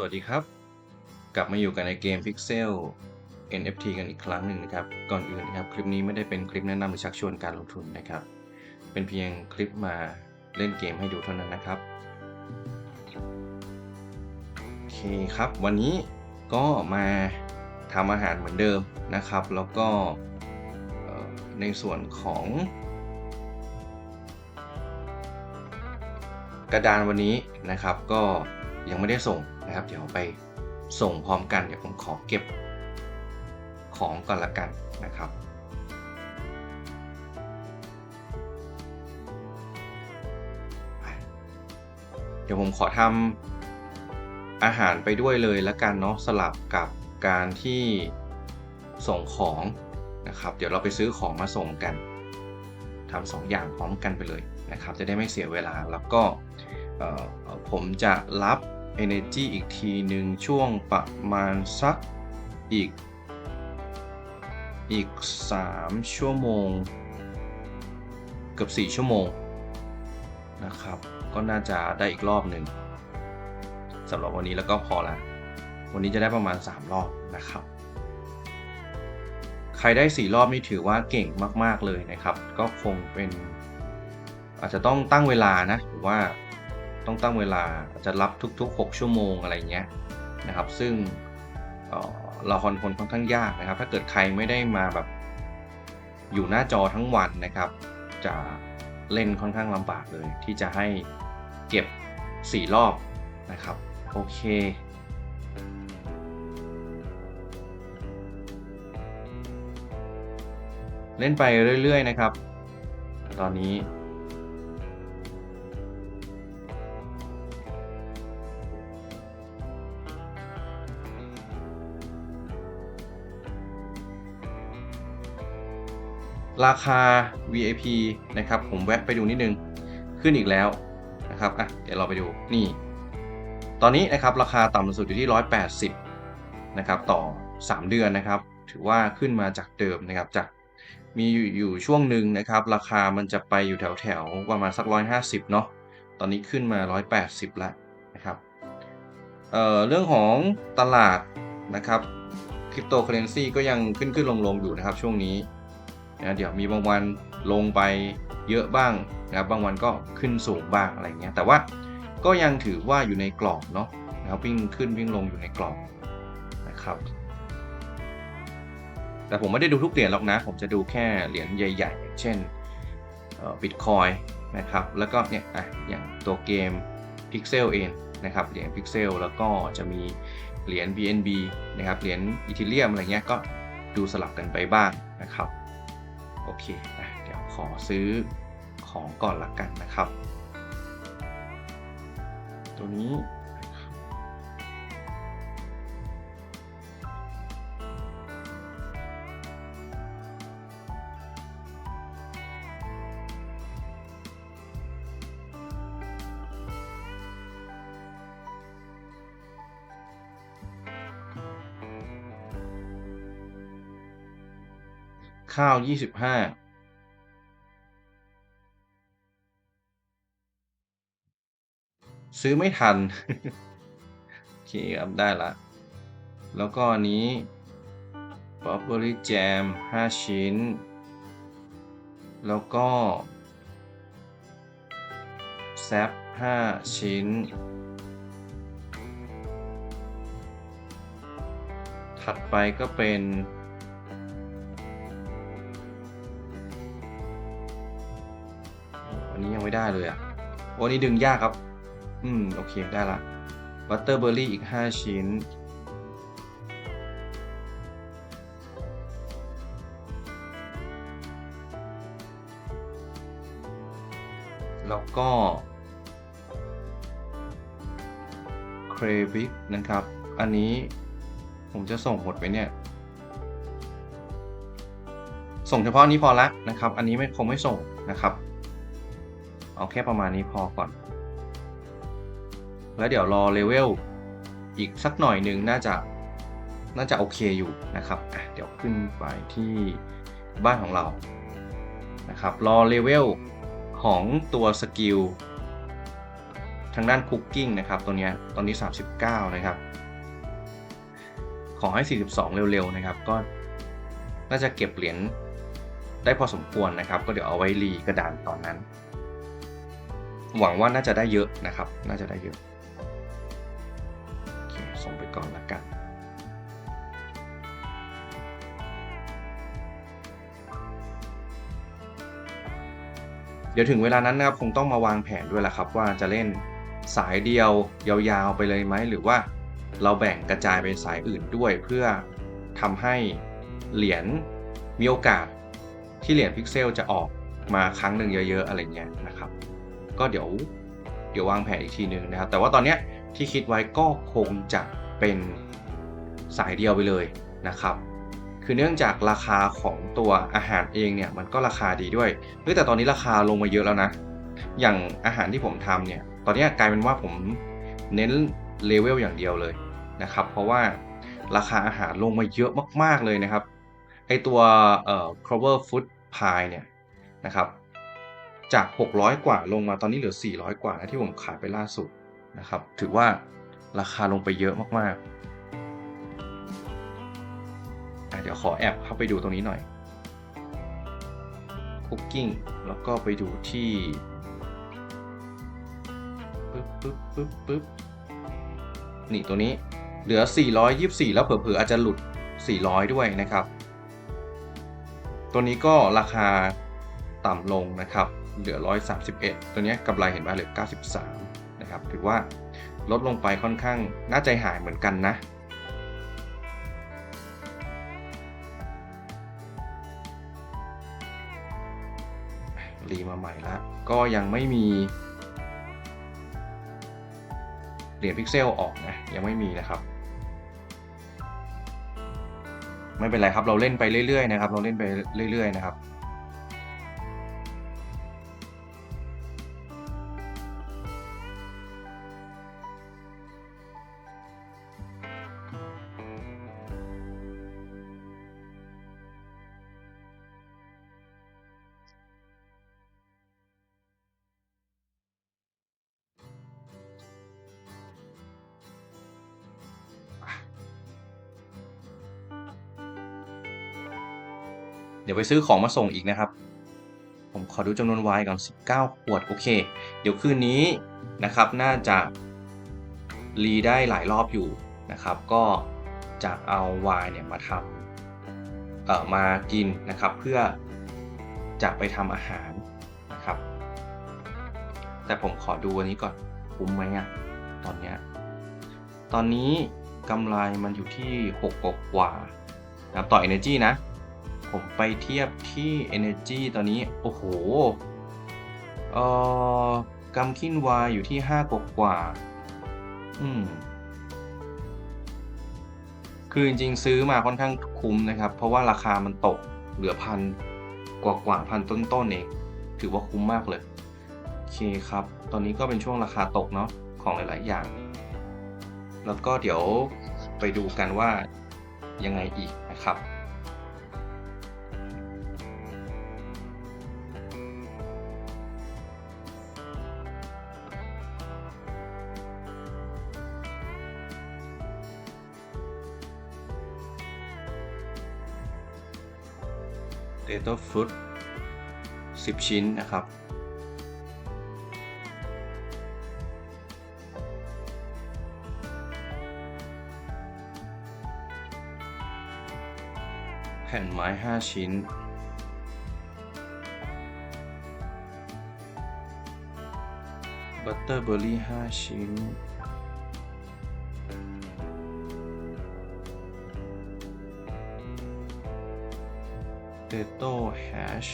สวัสดีครับ กลับมาอยู่กันในเกม Pixel NFT กันอีกครั้งหนึ่งนะครับ ก่อนอื่นนะครับ คลิปนี้ไม่ได้เป็นคลิปแนะนำหรือชักชวนการลงทุนนะครับ เป็นเพียงคลิปมาเล่นเกมให้ดูเท่านั้นนะครับ โอเคครับ วันนี้ก็มาทำอาหารเหมือนเดิมนะครับ แล้วก็ในส่วนของ กระดานวันนี้นะครับก็ยังไม่ได้ส่งนะครับ เดี๋ยวไปส่งพร้อมกัน เดี๋ยวผมขอเก็บของก่อนละกันนะครับเดี๋ยวผมขอทำอาหารไปด้วยเลยละกันเนาะสลับกับการที่ส่งของนะครับ เดี๋ยวเราไปซื้อของมาส่งกันทำสองอย่างพร้อมกันไปเลยนะครับ จะได้ไม่เสียเวลาแล้วก็ ผมจะรับ Energy อีกทีหนึ่งช่วงประมาณสักอีก อีก 3 ชั่วโมง เกือบ 4 ชั่วโมงนะครับ ก็น่าจะได้อีกรอบหนึ่งสำหรับวันนี้แล้วก็พอละ วันนี้จะได้ประมาณ 3 รอบนะครับ ใครได้ 4 รอบนี่ถือว่าเก่งมาก ๆ เลยนะครับ ก็คงเป็น อาจจะต้องตั้งเวลานะหรือว่า ต้องตั้งเวลาจะรับทุก ๆ 6 ชั่วโมงอะไรเงี้ยนะครับ ซึ่งเอ่อเราคอนคนค่อนข้างยากนะครับ ถ้าเกิดใครไม่ได้มาแบบอยู่หน้าจอทั้งวันนะครับ จะเล่นค่อนข้างลำบากเลย ที่จะให้เก็บ 4 รอบนะครับ โอเคเล่นไปเรื่อย ๆ นะครับ ตอนนี้ ราคา VIP นะครับผมแวะไปดูนิดนึงขึ้นอีกแล้วนะครับอะเดี๋ยวเราไปดูนี่ ตอนนี้นะครับราคาต่ำสุดอยู่ที่ 180นะครับต่อ 3 เดือนนะครับ ถือว่าขึ้นมาจากเดิมนะครับจากมีอยู่ช่วงหนึ่งนะครับ ราคามันจะไปอยู่แถวแถวๆประมาณสัก 150เนาะตอนนี้ขึ้นมา 180แล้วนะครับเเรื่องของตลาดนะครับคริปโตเคอเรนซีก็ยังขึ้นขึ้นลงลงๆอยู่นะครับช่วงนี้ นะเดี๋ยวมีบางวันลงไปเยอะบ้างนะครับบางวันก็ขึ้นสูงบ้างอะไรเงี้ยแต่ว่าก็ยังถือว่าอยู่ในกรอบเนาะนะครับวิ่งขึ้นวิ่งลงอยู่ในกรอบนะครับ แต่ผมไม่ได้ดูทุกเหรียญหรอกนะ ผมจะดูแค่เหรียญใหญ่ๆอย่างเช่นบิตคอยนะครับแล้วก็เนี่ยอะอย่างตัวเกม Pixel เองนะครับเหรียญ Pixel แล้วก็จะมีเหรียญ BNB นะครับเหรียญอีเทเรียมอะไรเงี้ยก็ดูสลับกันไปบ้างนะครับ โอเคนะเดี๋ยวขอซื้อของก่อนละกันนะครับ ตัวนี้ ข้าวยี่สิบห้าซื้อไม่ทัน โอเคครับได้ละ แล้วก็อันนี้ b u r b e r r y Jam 5ชิ้น แล้วก็แซป5ชิ้น ถัดไปก็เป็น อันนี้ยังไม่ได้เลยอะโอ้นนี้ดึงยากครับ อืม โอเค ได้ละบัตเตอร์เบอร์รี่อีก 5 ชิ้น แล้วก็เครวิกนะครับ อันนี้ผมจะส่งหมดไปเนี่ย ส่งเฉพาะนนี้พอละนะครับ อันนี้ไม่คงไม่ส่งนะครับ เอาแค่ประมาณนี้พอก่อน แล้วเดี๋ยวรอเลเวลอีกสักหน่อยหนึ่งน่าจะน่าจะโอเคอยู่นะครับเดี๋ยวขึ้นไปที่บ้านของเรานะครับรอเลเวลของตัวสกิลทางด้านคุกกิ้งนะครับตัวนี้ตอนนี้ 39 นะครับ ขอให้ 42 เร็วๆนะครับ ก็น่าจะเก็บเหรียญได้พอสมควรนะครับ ก็เดี๋ยวเอาไว้รีกระดานตอนนั้น หวังว่าน่าจะได้เยอะนะครับ น่าจะได้เยอะ ส่งไปก่อนละกัน เดี๋ยวถึงเวลานั้นนะครับคงต้องมาวางแผนด้วยละครับ ว่าจะเล่นสายเดียวยาวๆไปเลยไหม หรือว่าเราแบ่งกระจายไปสายอื่นด้วยเพื่อทำให้เหรียญมีโอกาสที่เหรียญพิกเซลจะออกมาครั้งหนึ่งเยอะๆ อะไรเงี้ยนะครับ ก็เดี๋ยวเดี๋ยววางแผนอีกทีหนึ่งนะครับ แต่ว่าตอนเนี้ยที่คิดไว้ก็คงจะเป็นสายเดียวไปเลยนะครับ คือเนื่องจากราคาของตัวอาหารเองเนี่ยมันก็ราคาดีด้วยเฮ้ยแต่ตอนนี้ราคาลงมาเยอะแล้วนะ อย่างอาหารที่ผมทำเนี่ย ตอนนี้กลายเป็นว่าผมเน้นเลเวลอย่างเดียวเลยนะครับ เพราะว่าราคาอาหารลงมาเยอะมาก ๆ เลยนะครับ ไอตัวเอ่อ clover food pie เนี่ยนะครับ จาก 600 กว่าลงมาตอนนี้เหลือ 400 กว่านะที่ผมขายไปล่าสุดนะครับ ถือว่าราคาลงไปเยอะมากๆ เดี๋ยวขอแอบเข้าไปดูตรงนี้หน่อย Cooking แล้วก็ไปดูที่ปึ๊บปึ๊บปึ๊บปึ๊บนี่ตัวนี้เหลือ 424 แล้วเผลอๆอาจจะหลุด 400 ด้วยนะครับ ตัวนี้ก็ราคา ต่ำลงนะครับ เหลือ 131 ตัวนี้กำไรเห็นว่าเหลือ 93 นะครับ ถือว่าลดลงไปค่อนข้างน่าใจหายเหมือนกันนะ รีมาใหม่ละ ก็ยังไม่มีเหรียญพิกเซลออกนะ ยังไม่มีนะครับ ไม่เป็นไรครับเราเล่นไปเรื่อยๆนะครับ เราเล่นไปเรื่อยๆนะครับ ดี๋ยวไปซื้อของมาส่งอีกนะครับ ผมขอดูจำนวนไวน์ก่อน 19 ขวด โอเค เดี๋ยวคืนนี้นะครับ น่าจะรีได้หลายรอบอยู่นะครับ ก็จะเอาไวน์เนี่ยมาทำเอ่อมากินนะครับ เพื่อจะไปทำอาหารนะครับ แต่ผมขอดูวันนี้ก่อนคุ้มไหมอะตอนเนี้ยตอนนี้กำไรมันอยู่ที่ 6 กว่านะครับต่อ Energy นะ ผมไปเทียบที่ Energy ตอนนี้ โอ้โห เอ่อกำคินวายอยู่ที่5กว่ากว่า อืม คือจริงๆซื้อมาค่อนข้างคุ้มนะครับ เพราะว่าราคามันตกเหลือพันกว่ากว่าพันต้นๆเอง ถือว่าคุ้มมากเลย โอเคครับ ตอนนี้ก็เป็นช่วงราคาตกเนาะของหลาย ๆ อย่าง แล้วก็เดี๋ยวไปดูกันว่ายังไงอีกนะครับ เ a t o Fruit 10 ชิ้นนะครับ แผ่นไม้ 5 ชิ้น บัตเตอร์เบอร์รี่ 5 ชิ้น เ a t o Hash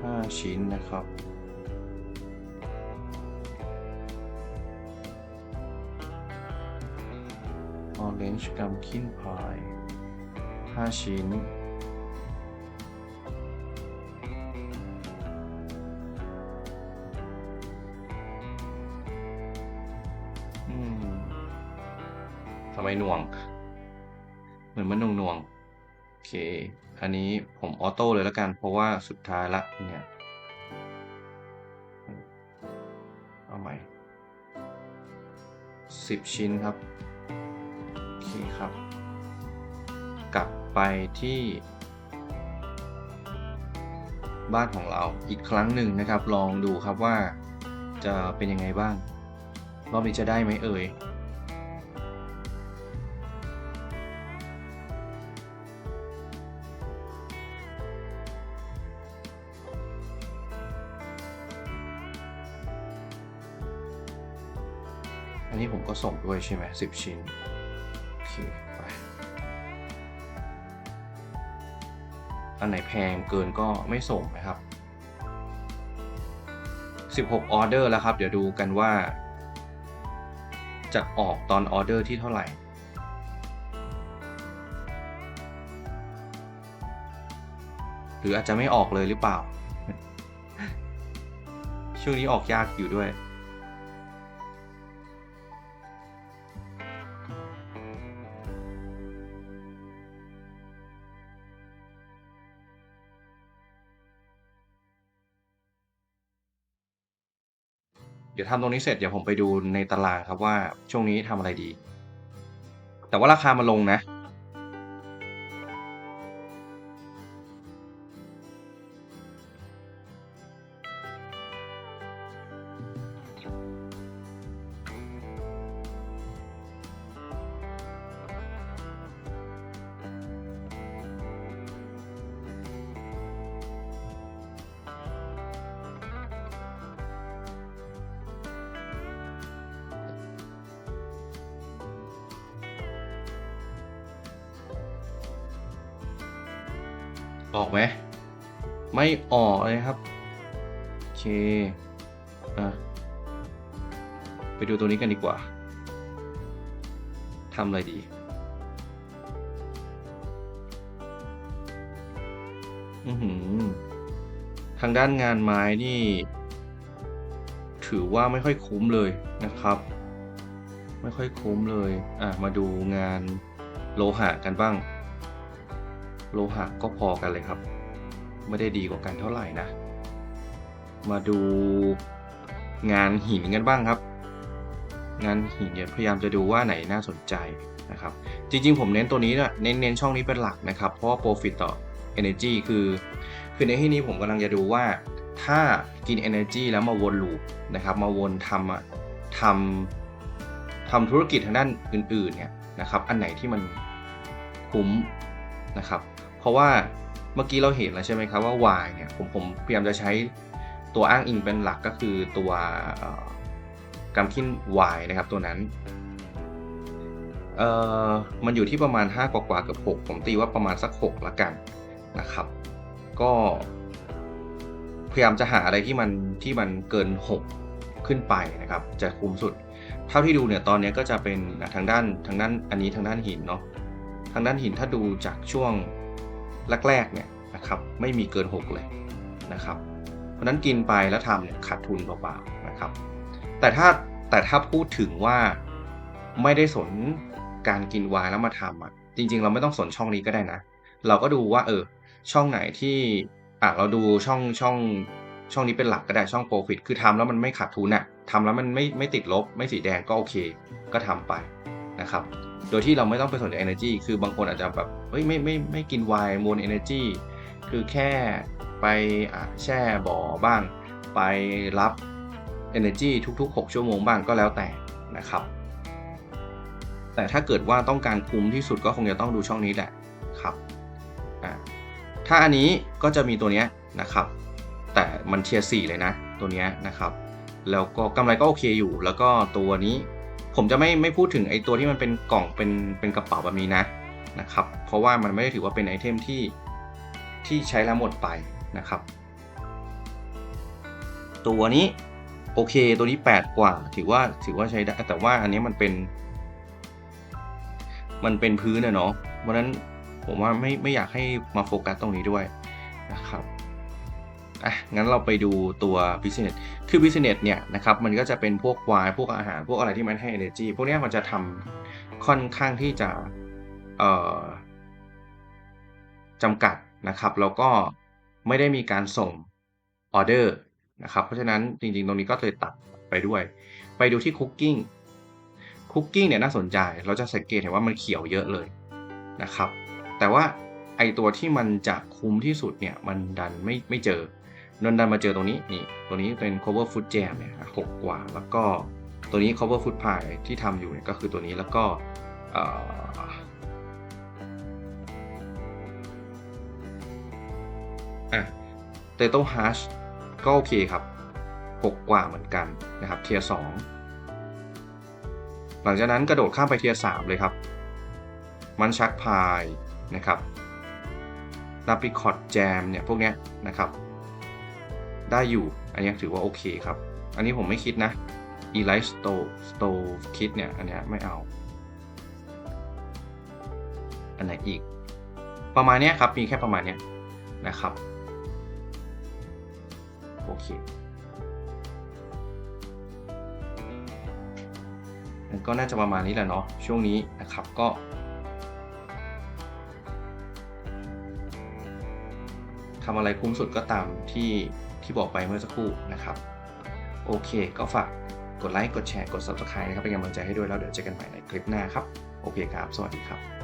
5ชิ้นนะครับ Orange Pumpkin Pie 5ชิ้นทำไมหน่วง เหมือนมันหน่วงหน่วงๆโอเค อันนี้ผมออโต้เลยแล้วกัน เพราะว่าสุดท้ายละเนี่ย เอาใหม่ 10 ชิ้นครับ โอเคครับ กลับไปที่บ้านของเราอีกครั้งหนึ่งนะครับ ลองดูครับว่าจะเป็นยังไงบ้าง รอบนี้จะได้ไหมเอ่ย ส่งด้วยใช่ไหมสิบชิ้น โอเค ไป อันไหนแพงเกินก็ไม่ส่งนะครับ 16 ออเดอร์แล้วครับ เดี๋ยวดูกันว่า จะออกตอนออเดอร์ที่เท่าไหร่หรืออาจจะไม่ออกเลยหรือเปล่า ช่วงนี้ออกยากอยู่ด้วย ดี๋ยวทำตรงนี้เสร็จเดี๋ยวผมไปดูในตารางครับว่าช่วงนี้ทำอะไรดี แต่ว่าราคามันลงนะ ออกไหมไม่ออกเลยครับ โอเคอะไปดูตัวนี้กันดีกว่าทำอะไรดี อือหือ ทางด้านงานไม้นี่ ถือว่าไม่ค่อยคุ้มเลยนะครับ ไม่ค่อยคุ้มเลย อะ มาดูงานโลหะกันบ้าง โลหะก็พอกันเลยครับ ไม่ได้ดีกว่ากันเท่าไหร่นะ มาดูงานหินกันบ้างครับงานหินเนี่ยพยายามจะดูว่าไหนน่าสนใจนะครับ จริงๆ ผมเน้นตัวนี้นะเน้นเน้นช่องนี้เป็นหลักนะครับ เพราะว่า profit ต่อ energy คือ คือในที่นี้ผมกำลังจะดูว่า ถ้ากิน energy แล้วมาวนลูปนะครับ มาวนทำอะทำทำธุรกิจทางด้านอื่นๆเนี่ยนะครับ อันไหนที่มันคุ้มนะครับ เพราะว่าเมื่อกี้เราเห็นแล้วใช่ไหมครับว่า Y เนี่ยผมผมพยายามจะใช้ตัวอ้างอิงเป็นหลักก็คือตัวกำคิน Y นะครับตัวนั้นเอ่อมันอยู่ที่ประมาณ 5 กว่ากว่าเกือบ6ผมตีว่าประมาณสัก6ละกันนะครับ ก็พยายามจะหาอะไรที่มันที่มันเกิน 6 ขึ้นไปนะครับ จะคุ้มสุด เท่าที่ดูเนี่ยตอนนี้ก็จะเป็นทางด้านทางด้านอันนี้ทางด้านหินเนาะทางด้านหินถ้าดูจากช่วง แรกๆเนี่ยนะครับไม่มีเกิน 6 เลยนะครับ เพราะนั้นกินไปแล้วทำเนี่ยขาดทุนเปล่าๆนะครับ แต่ถ้าแต่ถ้าพูดถึงว่าไม่ได้สนการกินวายแล้วมาทำอะจริง ๆ เราไม่ต้องสนช่องนี้ก็ได้นะ เราก็ดูว่าเออช่องไหนที่อะเราดูช่องช่องช่องนี้เป็นหลักก็ได้ช่อง profit คือทำแล้วมันไม่ขาดทุนอะทำแล้วมันไม่ไม่ติดลบ ไม่สีแดงก็โอเค ก็ทำไปนะครับ โดยที่เราไม่ต้องไปสนใจ energy คือบางคนอาจจะแบบเฮ้ยไม่ไม่ไม่กินไวน์มวล energy คือแค่ไปแช่บ่อบ้าง ไปรับ energy ทุก ๆ 6 ชั่วโมงบ้างก็แล้วแต่นะครับ แต่ถ้าเกิดว่าต้องการคุ้มที่สุดก็คงจะต้องดูช่องนี้แหละครับถ้าอันนี้ก็จะมีตัวนี้นะครับ แต่มันเทียร์สี่เลยนะตัวนี้นะครับ แล้วก็กำไรก็โอเคอยู่ แล้วก็ตัวนี้ ผมจะไม่ไม่พูดถึงไอ้ตัวที่มันเป็นกล่องเป็นเป็นกระเป๋าแบบนี้นะนะครับ เพราะว่ามันไม่ได้ถือว่าเป็นไอเทมที่ที่ใช้แล้วหมดไปนะครับ ตัวนี้โอเคตัวนี้ 8 กว่า ถือว่าถือว่าใช้ได้แต่ว่าอันนี้มันเป็น มันเป็นพื้นอะเนาะเพราะนั้นผมว่าไม่ไม่อยากให้มาโฟกัสตรงนี้ด้วยนะครับ อะงั้นเราไปดูตัว business คือ business เนี่ยนะครับมันก็จะเป็นพวกวายพวกอาหารพวกอะไรที่มันให้ energy พวกนี้มันจะทำค่อนข้างที่จะเอ่อจำกัดนะครับ แล้วก็ไม่ได้มีการส่งออเดอร์นะครับ เพราะฉะนั้นจริงๆ ตรงนี้ก็เลยตัดไปด้วย ไปดูที่ cooking คุกกิ้งเนี่ยน่าสนใจ เราจะสังเกตเห็นว่ามันเขียวเยอะเลยนะครับ แต่ว่าไอตัวที่มันจะคุ้มที่สุดเนี่ยมันดันไม่ไม่เจอ นั่นดันมาเจอตรงนี้นี่ตัวนี้เป็น cover food jam เนี่ยหกกว่า แล้วก็ตัวนี้ cover food pie ที่ทำอยู่เนี่ยก็คือตัวนี้แล้วก็เอ่ออะเตโต้ฮัชก็โอเคครับ 6 กว่าเหมือนกันนะครับเทียร์2หลังจากนั้นกระโดดข้ามไปเทียร์3เลยครับ มันชักพายนะครับนาปิคอตแจมเนี่ยพวกเนี้ยนะครับ ได้อยู่ อันนี้ถือว่าโอเคครับ อันนี้ผมไม่คิดนะอีไลท์สโตสโตคิดเนี่ย อันนี้ไม่เอา อันไหนอีก ประมาณนี้ครับ มีแค่ประมาณนี้นะครับ โอเคมันก็น่าจะประมาณนี้แหละเนาะช่วงนี้นะครับก็ ทำอะไรคุ้มสุดก็ตามที่ ที่บอกไปเมื่อสักครู่นะครับ โอเค ก็ฝากกดไลค์ กดแชร์ กด subscribe นะครับ เป็นกำลังใจให้ด้วยแล้วเดี๋ยวเจอกันใหม่ในคลิปหน้าครับ โอเคครับ สวัสดีครับ